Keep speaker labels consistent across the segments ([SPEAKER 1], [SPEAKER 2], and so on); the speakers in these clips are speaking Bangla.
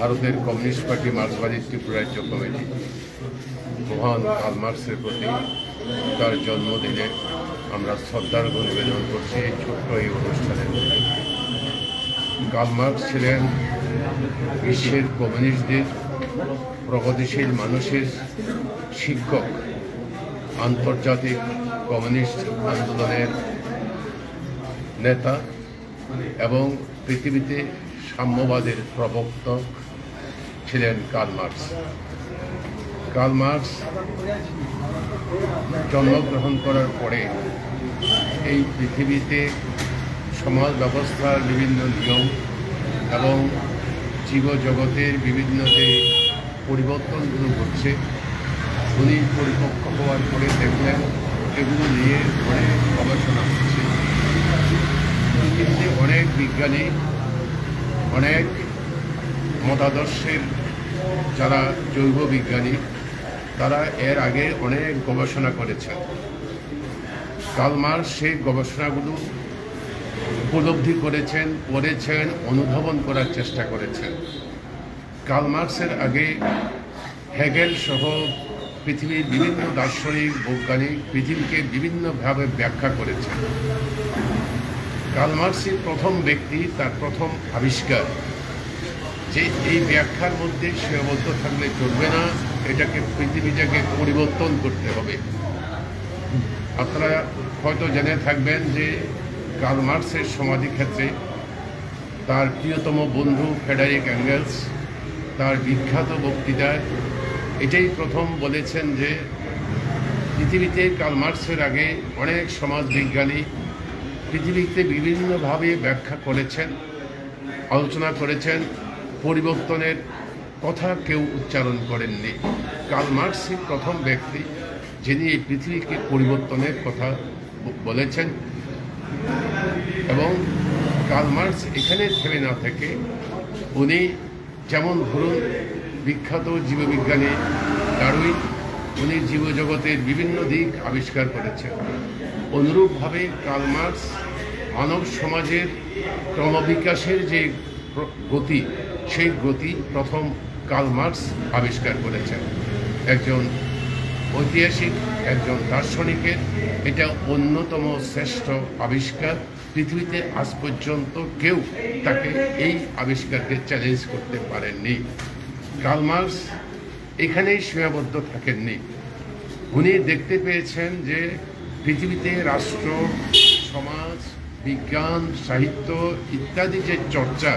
[SPEAKER 1] ভারতের কমিউনিস্ট পার্টি মার্ক্সবাদী ত্রিপুরা রাজ্য কমিটি। মহান কার্ল মার্ক্সের প্রতি তার জন্মদিনে আমরা শ্রদ্ধার নিবেদন করছি এই ছোট্ট এই অনুষ্ঠানের মধ্যে কার্ল মার্ক্স ছিলেন বিশ্বের কমিউনিস্টদের, প্রগতিশীল মানুষের শিক্ষক, আন্তর্জাতিক কমিউনিস্ট আন্দোলনের নেতা এবং পৃথিবীতে সাম্যবাদের প্রবক্তক ছিলেন কার্ল মার্ক্স। কার্ল মার্ক্স জন্মগ্রহণ করার পরে এই পৃথিবীতে সমাজ ব্যবস্থার বিভিন্ন নিয়ম এবং জীবজগতের বিভিন্ন যে পরিবর্তনগুলো ঘটছে, উনি পরিপক্ক হওয়ার পরে দেখলেন এগুলো নিয়ে অনেক গবেষণা হচ্ছে। অনেক বিজ্ঞানী, অনেক মতাদর্শের যারা জৈব বিজ্ঞানী, তারা এর আগে অনেক গবেষণা করেছেন। কালমার সেই গবেষণাগুলো উপলব্ধি করেছেন পড়েছেন অনুধাবন করার চেষ্টা করেছেন। কালমার্কসের আগে হেগেল সহ পৃথিবীর বিভিন্ন দার্শনিক, বৈজ্ঞানিক পৃথিবীকে বিভিন্নভাবে ব্যাখ্যা করেছেন। কালমার্কসই প্রথম ব্যক্তি, তার প্রথম আবিষ্কার। যে এই ব্যাখ্যার মধ্যে সীমাবদ্ধ থাকলে চলবে না, এটাকে পৃথিবীটাকে পরিবর্তন করতে হবে। আপনারা হয়তো জেনে থাকবেন যে কার্ল মার্কসের সমাধিক্ষেত্রে তার প্রিয়তম বন্ধু ফেডারিক অ্যাঙ্গেলস, তার বিখ্যাত বক্তৃতায় এটাই প্রথম বলেছেন যে পৃথিবীতে কার্ল মার্কসের আগে অনেক সমাজবিজ্ঞানী পৃথিবীতে বিভিন্নভাবে ব্যাখ্যা করেছেন, আলোচনা করেছেন। পরিবর্তনের কথা কেউ উচ্চারণ করেননি। কার্ল মার্কসই প্রথম ব্যক্তি যিনি এই পৃথিবীকে পরিবর্তনের কথা বলেছেন। এবং কার্ল মার্কস এখানে থেমে না থেকে উনি যেমন ধরুন বিখ্যাত জীববিজ্ঞানী ডারউইন, উনি জীবজগতের বিভিন্ন দিক আবিষ্কার করেছেন। অনুরূপভাবে কার্ল মার্কস মানব সমাজের ক্রমবিকাশের যে গতি, সেই গতি প্রথম কার্ল মার্কস আবিষ্কার করেছেন। একজন ঐতিহাসিক, একজন দার্শনিকের, এটা অন্যতম শ্রেষ্ঠ আবিষ্কার। পৃথিবীতে আজ পর্যন্ত কেউ তাকে এই আবিষ্কারকে চ্যালেঞ্জ করতে পারেননি। কার্ল মার্কস এখানেই সীমাবদ্ধ থাকেননি। উনি দেখতে পেয়েছেন যে পৃথিবীতে রাষ্ট্র, সমাজ বিজ্ঞান, সাহিত্য ইত্যাদি যে চর্চা,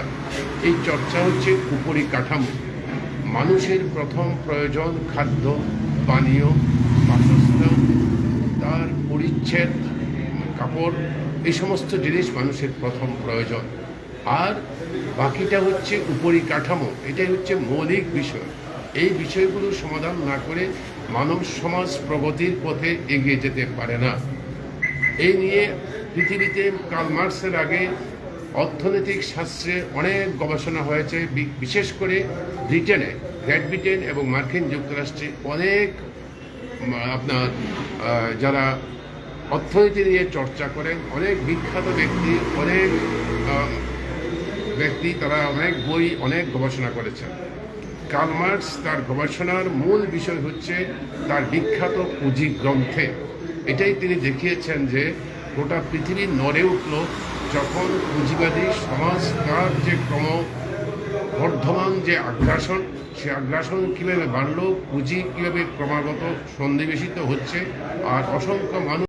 [SPEAKER 1] এই চর্চা হচ্ছে উপরিকাঠামো। মানুষের প্রথম প্রয়োজন খাদ্য, পানীয়, বাসস্থান, তার পরিচ্ছেদ, কাপড়, এই সমস্ত জিনিস মানুষের প্রথম প্রয়োজন। আর বাকিটা হচ্ছে উপরিকাঠামো, এটাই হচ্ছে মৌলিক বিষয়। এই বিষয়গুলো সমাধান না করে মানব সমাজ প্রগতির পথে এগিয়ে যেতে পারে না। এই নিয়ে পৃথিবীতে কার্ল মার্কসের আগে অর্থনৈতিক শাস্ত্রে অনেক গবেষণা হয়েছে বিশেষ করে ব্রিটেনে, গ্রেট ব্রিটেন এবং মার্কিন যুক্তরাষ্ট্রে অনেক আপনার যারা অর্থনীতি নিয়ে চর্চা করেন, অনেক বিখ্যাত ব্যক্তি, অনেক ব্যক্তি, তারা অনেক বই, অনেক গবেষণা করেছেন। কার্ল মার্কস তার গবেষণার মূল বিষয় হচ্ছে তার বিখ্যাত পুঁজি গ্রন্থে এটাই তিনি দেখিয়েছেন যে গোটা পৃথিবী নড়ে উঠল যখন পুঁজিবাদী সমাজ তার যে ক্রম, বর্ধমান যে আগ্রাসন, সে আগ্রাসন কীভাবে বাড়লো, পুঁজি কীভাবে ক্রমাগত সন্নিবেশিত হচ্ছে, আর অসংখ্য মানুষ